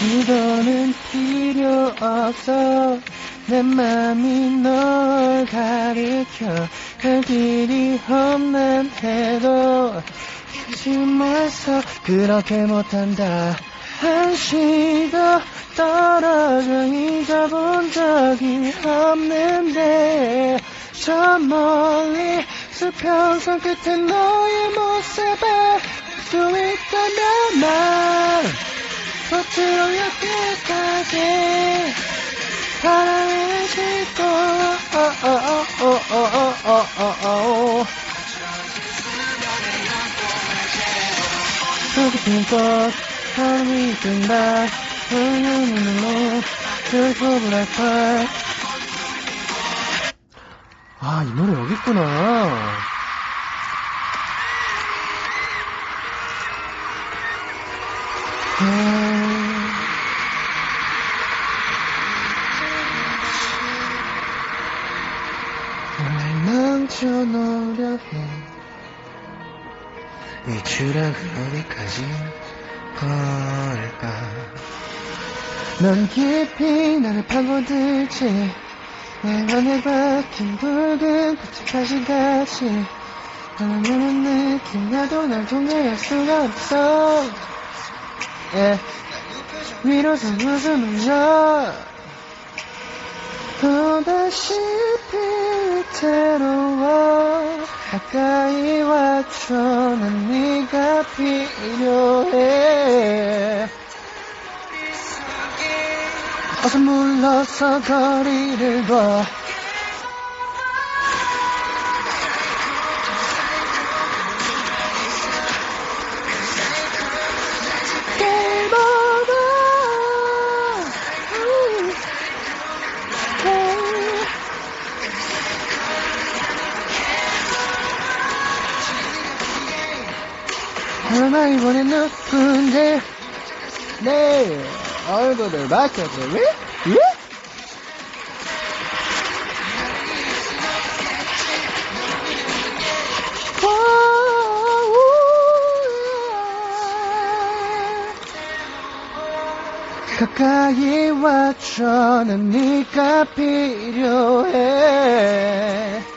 시도는 필요 없어. 내 맘이 널 가리켜. 갈 길이 없는 해도 심해서 그렇게 못한다. 한시도 떨어져 잊어본 적이 없는데 저 멀리 수평선 끝에 너의 모습을 수 있다면 난 꽃으로 여태까지 사랑해줄 거야 아이 노래 여기 있구나. 날 망쳐놓으려 해. 이 추락을 어디까지 걸까? 넌 깊이 나를 파고들지. 내 맘에 박힌 붉은 빛의 가시같이 하나는 느낌 나도 날 통제할 수가 없어 예. 위로서 웃음을 져 또다시 위태로워 가까이 와줘 난 네가 필요해. 어서 물러서 거리를 둬 ない俺の踏んで。ねえ、あなたでバカじねえ？かい はちょ何か필요해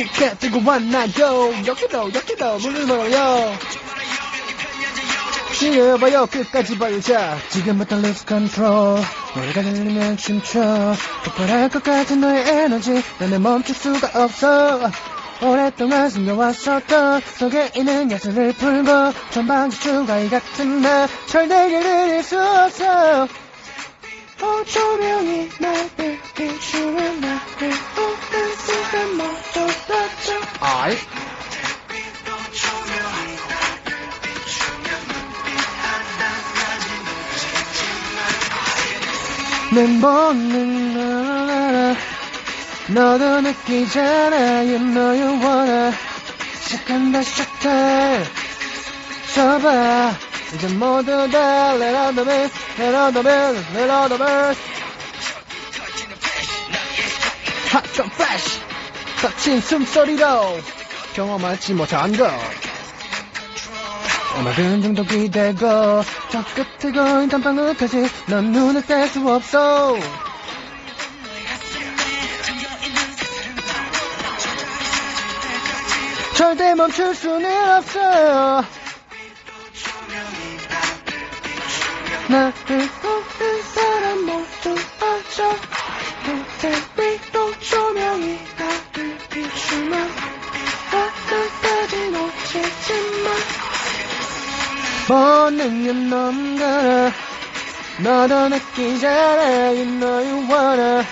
티켓 들고 왔나요 여기도 여기도 문을 열어요. 지겨봐요 끝까지 봐요 자. 지금부터 lose control. 노래가 들리면 춤춰. 폭발할 것 같은 너의 에너지. 나는 멈출 수가 없어. 오랫동안 숨겨왔었던 속에 있는 야수를 풀고 전방지축과 이 같은 날 절대 잃을 수 없어. 어, 조명이 나를 내 먹는 나라 너도 느끼잖아 You know you wanna 시작한다 시작해 쳐봐 이제 모두 다 Let all the best Let all the best Let all the Hot some flash 거친 숨소리로 경험하지 못한 것 음악은 좀 더 기대고 저 끝에 거인 단방울 끝이 넌 눈을 뗄 수 없어. 절대 멈출 수는 없어 나를 보는 사람 모두 빠져 하트 위로 조명이 본능은 넘가나 너도 느끼잖아 You know you wanna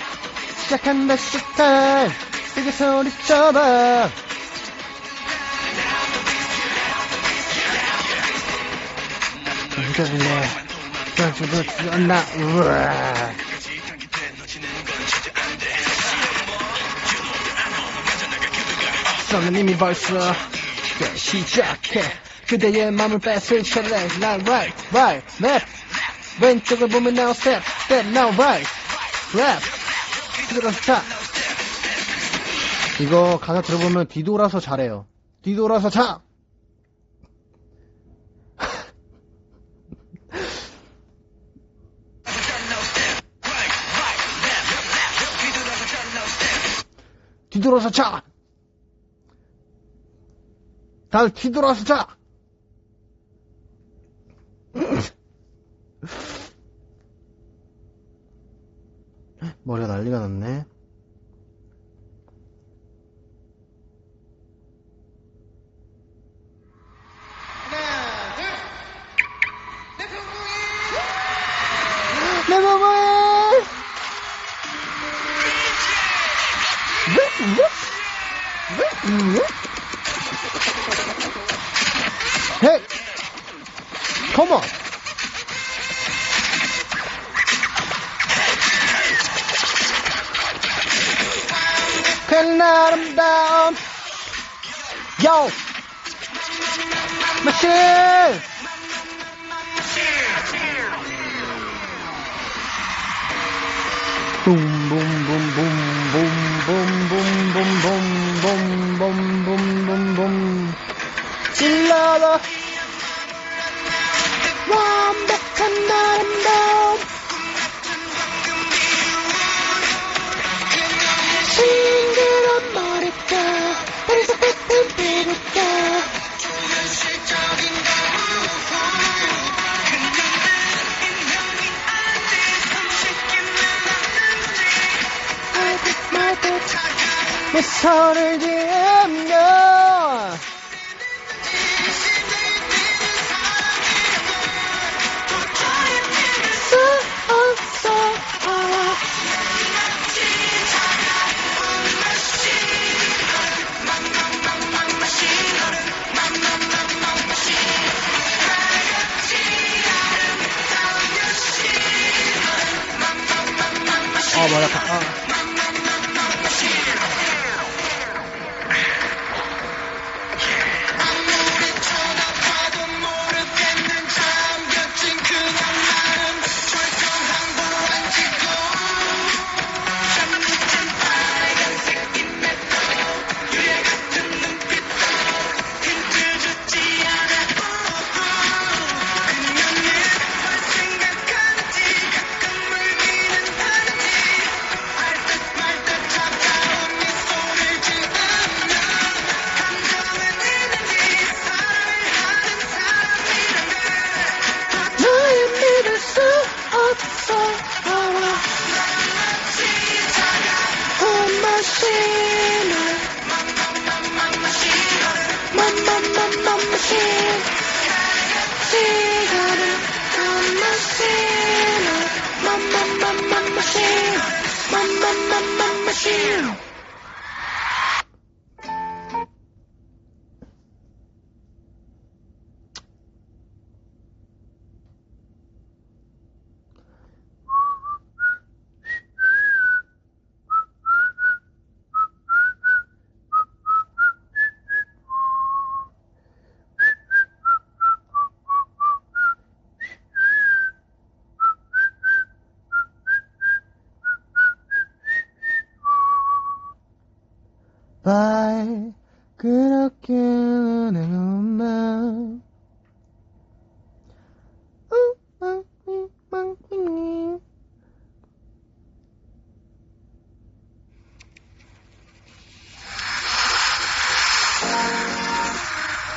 시작한다 showtime 세게 소리쳐봐. 그래 썸은 이미 벌써 네, 시작해 그대의 맘을 뺏을 차례. 난 right right left. 왼쪽을 보면 now step step now right. Left. 들어서 차. 이거 가사 들어보면 뒤돌아서 잘해요. 뒤돌아서 차! 뒤돌아서 차! 다들 뒤돌아서 차! 머리가 난리가 났네. 내 그 햇살을 machine.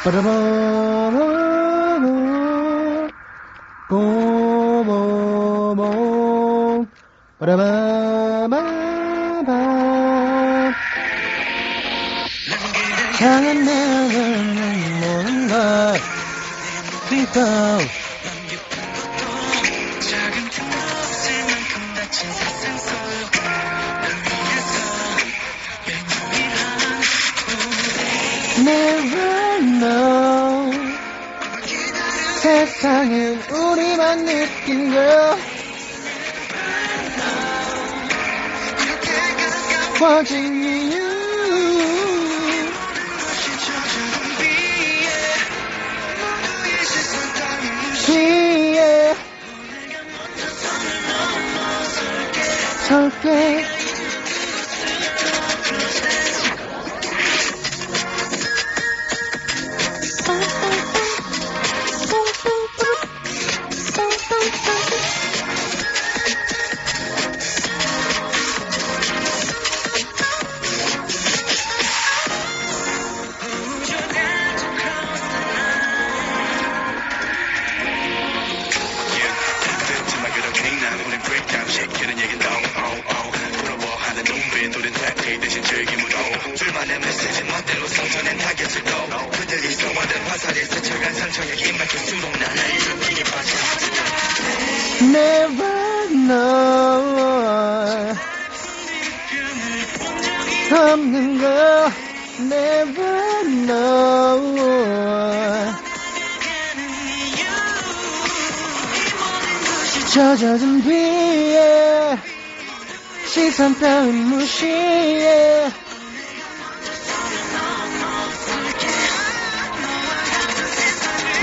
Ba-da-ba-ba-ba. Boom, boom, boom. Ba-da-ba. 시에 설게 Never know 없는 거 Never know 젖어든 비에 시선 따윈 무시해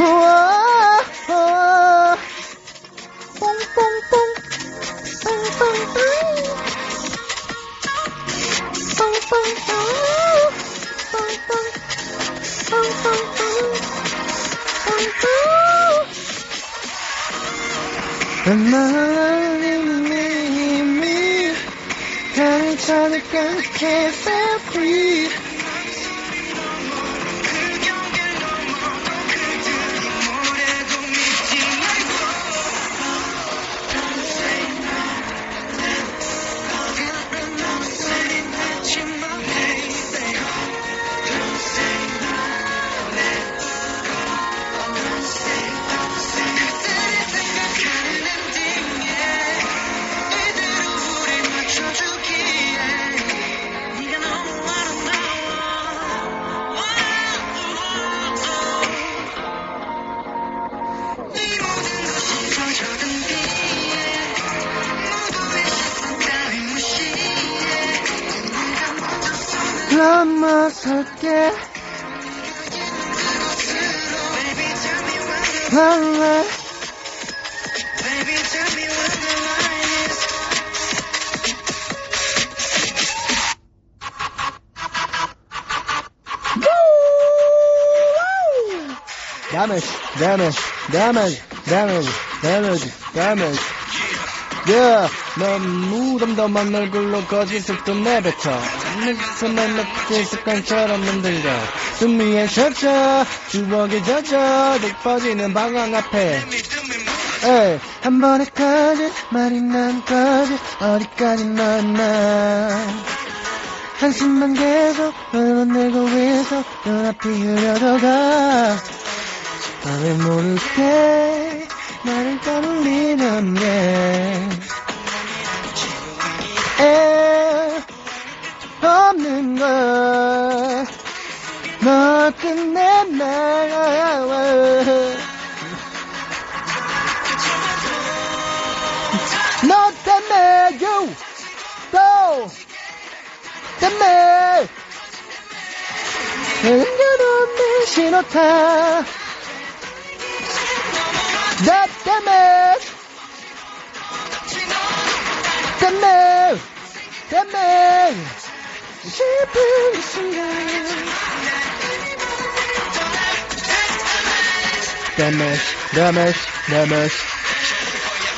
우와, 우와. 뽕뽕뽕 뽕뽕뽕 맘이 나를 찾을까 can't set 넘어설게 랄라 Damage, damage, damage, damage, damage, damage. Yeah, 넌 무덤덤한 얼굴로 거짓을 또 내뱉어. 닉스만 넣기 습관처럼 만들고. 숨 위에 젖어, 추억에 젖어, 득 퍼지는 방황 앞에. 에이, 한 번에 꺼져, 말이 난 꺼져, 어디까지 넌나 한숨만 계속 흘러내고 있어, 눈앞이 흐려져가. 나를 모르게 나를 떠올리는 게 에, 없는 걸너 끝내 날너 때문에 you. 또 때문에. 흘려놓는 신호타 나 때문에. 때 슬픈 이 순간. 때문에 때문에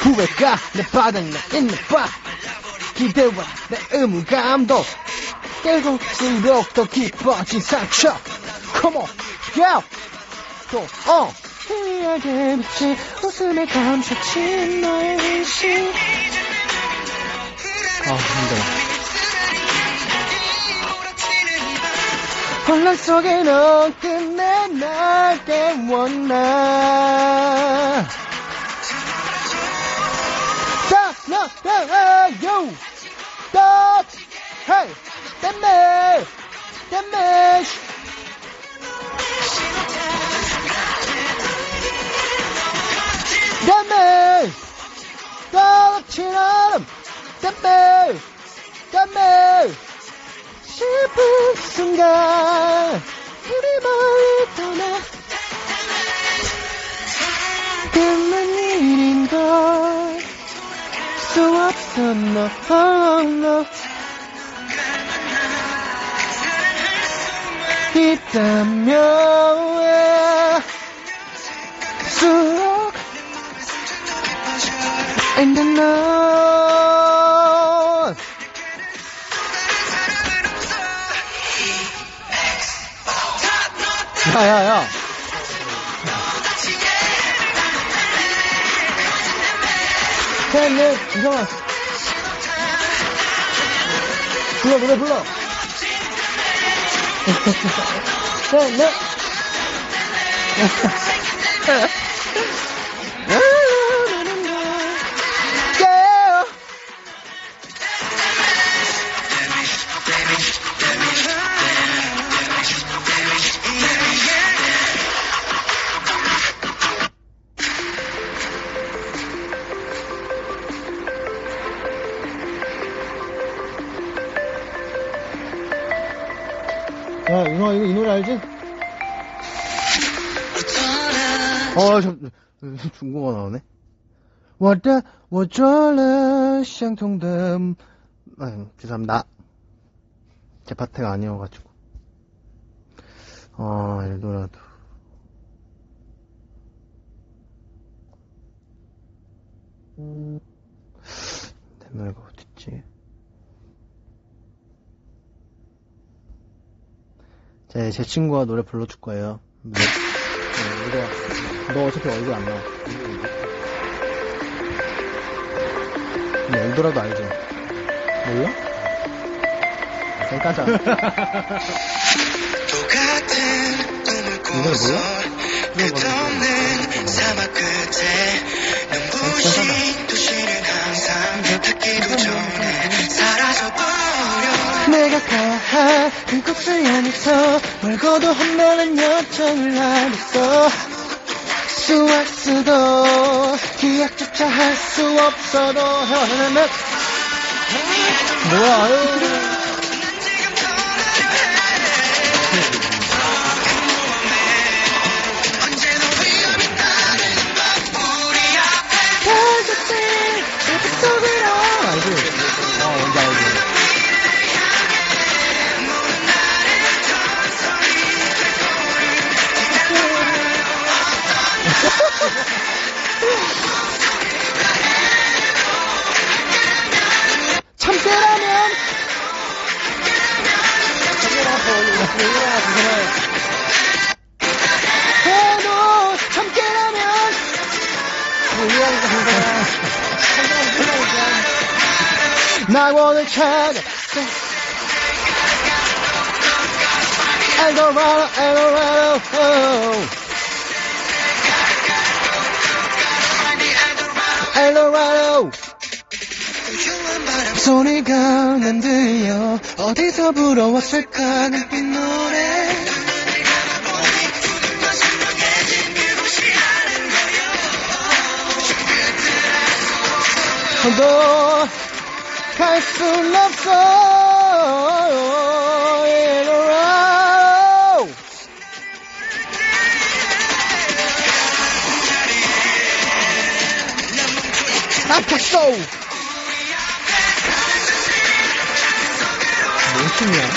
후회가 내 바닥 나 있는 바. 기대와 내 의무감도 계속수록 더 깊어진 상처. Come on, yeah 또, 어. 희미하게 비친 웃음에 감싸친 너의 의식 아 힘들어 혼란 속에 넌 끝내 날 깨웠나 Stop, no, no, hey, yo Stop, hey, damage, damage damage 떨어진 얼음 damage, damage 싶은 순간 우리 멀리 떠나 끝난 일인 걸 수 없어 no, oh, no. 있다면 쑥 And the night 야야야. 셋넷 이상아. 불러 노래 불러. 셋넷 yeah. 중국어 나오네. 我的我做了相同的 아유, 죄송합니다. 제 파트가 아니어가지고. 아, 엘도라도. 내 노래가 어딨지? 제, 제 친구가 노래 불러줄 거예요. 네, 네, 이거, 너 어차피 얼굴 안 나와. 근데? 몰라? 꾸서 끝없는 사막 끝에 눈부신 도시는 항상 닿기도 전에 사라져버려 내가 가야 할 그곳을 향해서 멀고도 험난한 여정을 하겠어 수할 수도 기억조차 할 수 없어도 헤어나면 뭐야 참깨라면 해도 참깨라면 낙원을 찾아 엘도라도 엘도라도 바람 소리가 난 들려. 어디서 불어왔을까 눈빛 노래. 너갈순 없어 아팠어. 뭔 춤이야?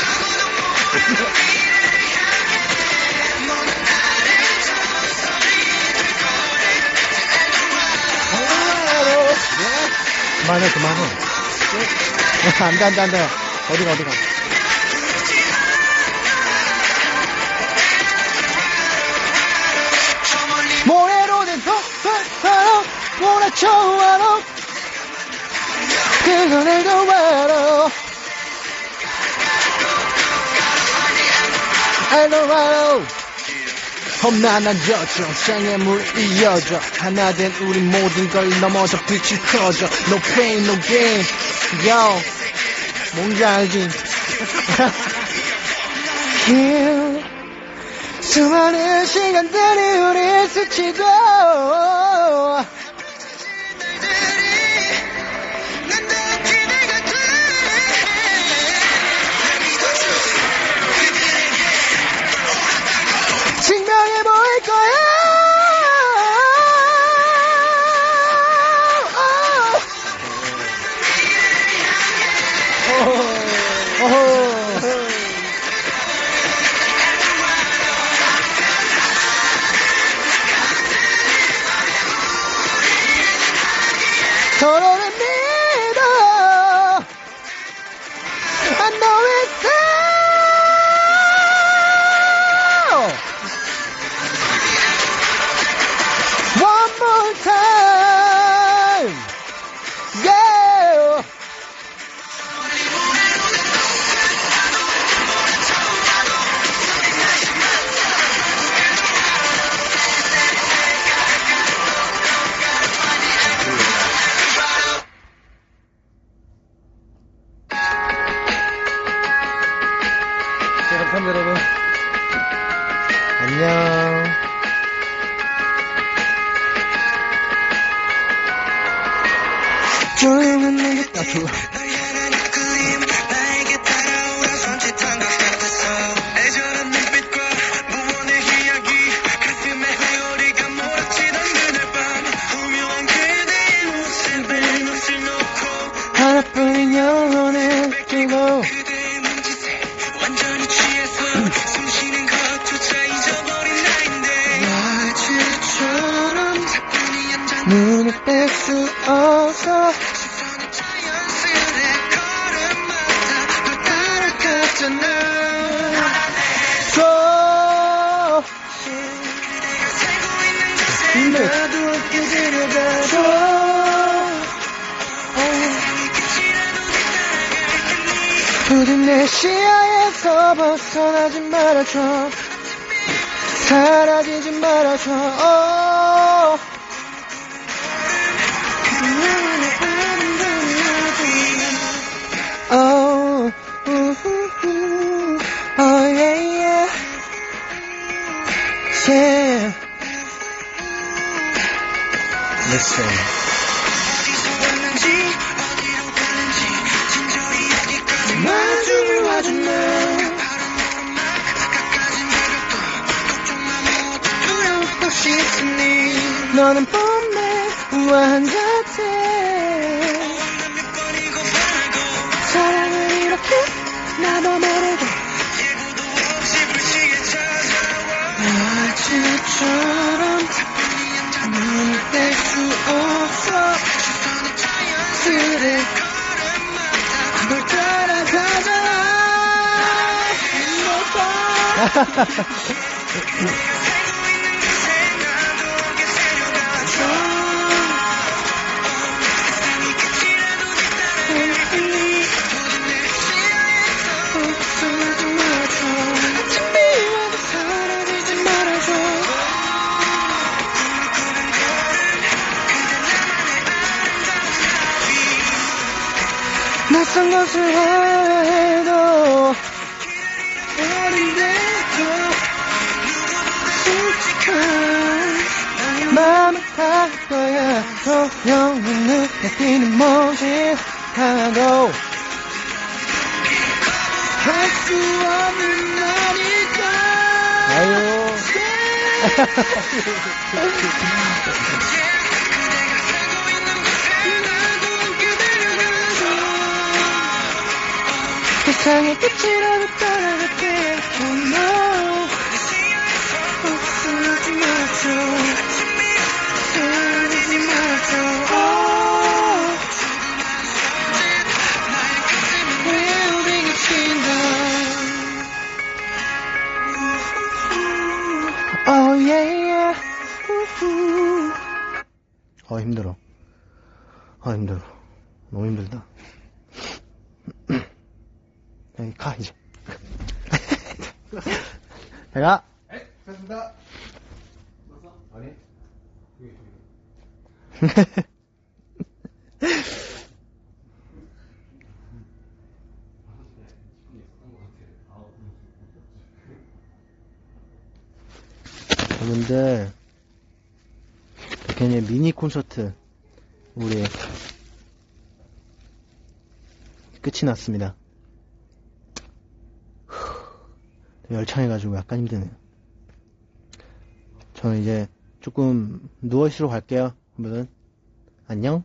그만해 그만해. 안돼 안돼 안돼. 어디가 어디가 좋아로. 그거 내가 말어. 알로알로 험난한 여정 생애물이 이어져. 하나 된 우리 모든 걸 넘어서 빛이 커져. No pain no gain. Yo. 뭔지 알지? 수많은 시간들이 우리 스치고. 그래. 그걸 따라가자. 실수해도 어린데도 솔직한 마음을 다 거야. 조용히 눈에 띄는 모습 하나도 할 수 없는 나니까 아유. 세상의 끝이라도 따라갈게. Oh no. 서툴러지 말아줘 서툴러지 말아줘 Oh 아 힘들어. 아 힘들어. 너무 힘들다. 제가 네, 됐습니다. 아니. 여러분들 백현의 미니 콘서트 우리 끝이 났습니다. 후, 열창해가지고 약간 힘드네요. 저는 이제 조금 누워있으러 갈게요. 여러분 안녕.